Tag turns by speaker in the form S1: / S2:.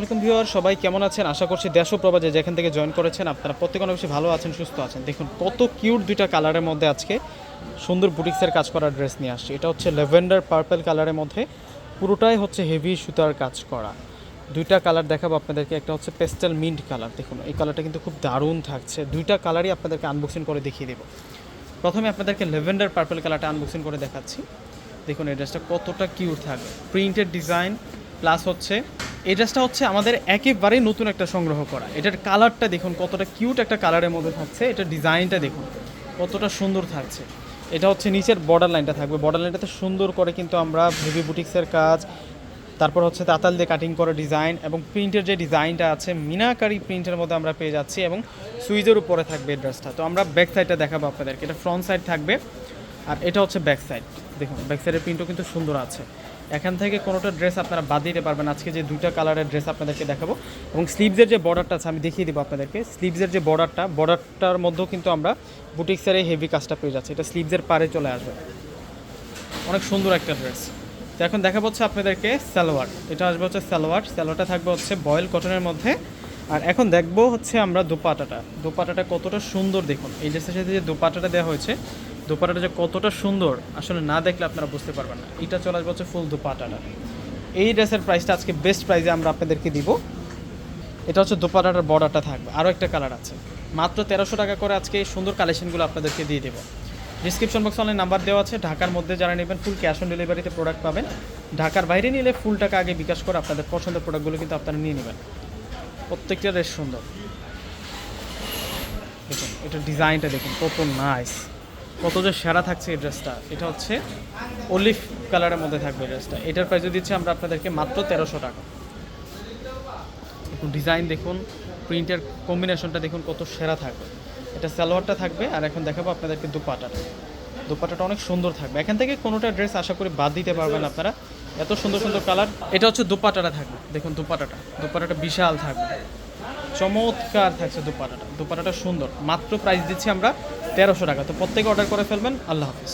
S1: আসসালামাইকুম ভিউয়ার, সবাই কেমন আছেন? আশা করছি দেশ প্রবাজে যেখান থেকে জয়েন করেছেন, আপনারা প্রত্যেক অনেক বেশি ভালো আছেন, সুস্থ আছেন। দেখুন, কত কিউট দুইটা কালারের মধ্যে আজকে সুন্দর বুটিক্সের কাজ করা ড্রেস নিয়ে আসছে। এটা হচ্ছে লেভেন্ডার পার্পল কালারের মধ্যে পুরোটাই হচ্ছে হেভি সুতার কাজ করা। দুইটা কালার দেখাবো আপনাদেরকে, একটা হচ্ছে পেস্টাল মিন্ট কালার দেখুন, এই কালারটা কিন্তু খুব দারুণ থাকছে। দুইটা কালারই আপনাদেরকে আনবক্সিং করে দেখিয়ে দেবো। প্রথমে আপনাদেরকে লেভেন্ডার পার্পেল কালারটা আনবক্সিং করে দেখাচ্ছি। দেখুন, এই ড্রেসটা কতটা কিউট থাকবে। প্রিন্টেড ডিজাইন প্লাস হচ্ছে এই ড্রেসটা হচ্ছে আমাদের একেবারেই নতুন একটা সংগ্রহ করা। এটার কালারটা দেখুন, কতটা কিউট একটা কালারের মধ্যে থাকছে। এটার ডিজাইনটা দেখুন, কতটা সুন্দর থাকছে। এটা হচ্ছে নিচের বর্ডার লাইনটা থাকবে। বর্ডার লাইনটাতে সুন্দর করে কিন্তু আমরা ভিভি বুটিক্সের কাজ, তারপর হচ্ছে তাতাল দিয়ে কাটিং করা ডিজাইন এবং প্রিন্টের যে ডিজাইনটা আছে, মিনাকারি প্রিন্টের মধ্যে আমরা পেয়ে যাচ্ছি এবং সুইজের উপরে থাকবে ড্রেসটা তো আমরা ব্যাক সাইডটা দেখাবো আপনাদেরকে। এটা ফ্রন্ট সাইড থাকবে, আর এটা হচ্ছে ব্যাক সাইড দেখুন ব্যাক সাইডের প্রিন্টও কিন্তু সুন্দর আছে। এখান থেকে কোনোটা ড্রেস আপনারা বাদ দিতে পারবেন। আজকে যে দুইটা কালারের ড্রেস আপনাদেরকে দেখাবো। এবং স্লিভসের যে বর্ডারটা আছে, আমি দেখিয়ে দেবো আপনাদেরকে। স্লিভসের যে বর্ডারটা বর্ডারটার মধ্যেও কিন্তু আমরা বুটিক্সের এই হেভি কাজটা পেয়ে যাচ্ছি। এটা স্লিভসের পারে চলে আসবে। অনেক সুন্দর একটা ড্রেস তো এখন দেখা হচ্ছে আপনাদেরকে সালোয়ার। এটা আসবে হচ্ছে সালোয়ার। সালোয়ারটা থাকবে হচ্ছে বয়েল কটনের মধ্যে। আর এখন দেখব হচ্ছে আমরা দোপাটাটা। দোপাটাটা কতটা সুন্দর দেখুন। এই ড্রেসের সাথে যে দোপাটাটা দেওয়া হয়েছে দোপাটাটা যে কতটা সুন্দর, আসলে না দেখলে আপনারা বুঝতে পারবেন না। এটা চলে আসবে হচ্ছে ফুল দোপাটাটা। এই ড্রেসের প্রাইসটা আজকে বেস্ট প্রাইসে আমরা আপনাদেরকে দিব। এটা হচ্ছে দোপাটাটার বর্ডারটা থাকবে। আরও একটা কালার আছে। মাত্র তেরোশো টাকা করে আজকে এই সুন্দর কালেকশনগুলো আপনাদেরকে দিয়ে দেবো। ডিসক্রিপশন বক্সে অনলাইন নাম্বার দেওয়া আছে। ঢাকার মধ্যে যারা নেবেন ফুল ক্যাশ অন ডেলিভারিতে প্রোডাক্ট পাবেন। ঢাকার বাইরে নিলে ফুল টাকা আগে বিকাশ করে আপনাদের পছন্দের প্রোডাক্টগুলো কিন্তু আপনারা নিয়ে নেবেন। প্রত্যেকটা বেশ সুন্দর। দেখুন এটার ডিজাইনটা দেখুন, কত নাইস কত যে সেরা থাকছে এই ড্রেসটা, এটা হচ্ছে অলিভ কালারের মধ্যে থাকবে ড্রেসটা। এটার প্রাইস দিচ্ছি, আমরা আপনাদেরকে মাত্র তেরোশো টাকা। ডিজাইন দেখুন প্রিন্টের কম্বিনেশনটা দেখুন কত সেরা থাকবে। এটা সালোয়ারটা থাকবে, আর এখন দেখাবো আপনাদেরকে দুপাটাটা। দুপাটাটা অনেক সুন্দর থাকবে। এখান থেকে কোনোটা ড্রেস আশা করি বাদ দিতে পারবেন আপনারা। এত সুন্দর সুন্দর কালার। এটা হচ্ছে দুপাটাটা থাকবে। দেখুন দুপাটাটা। দুপাটাটা বিশাল থাকবে। চমৎকার থাকছে দুপাটাটা। দুপাটাটা সুন্দর। মাত্র প্রাইস দিচ্ছি আমরা তেরোশো টাকা। তো প্রত্যেকে অর্ডার করে ফেলবেন। আল্লাহ হাফিজ।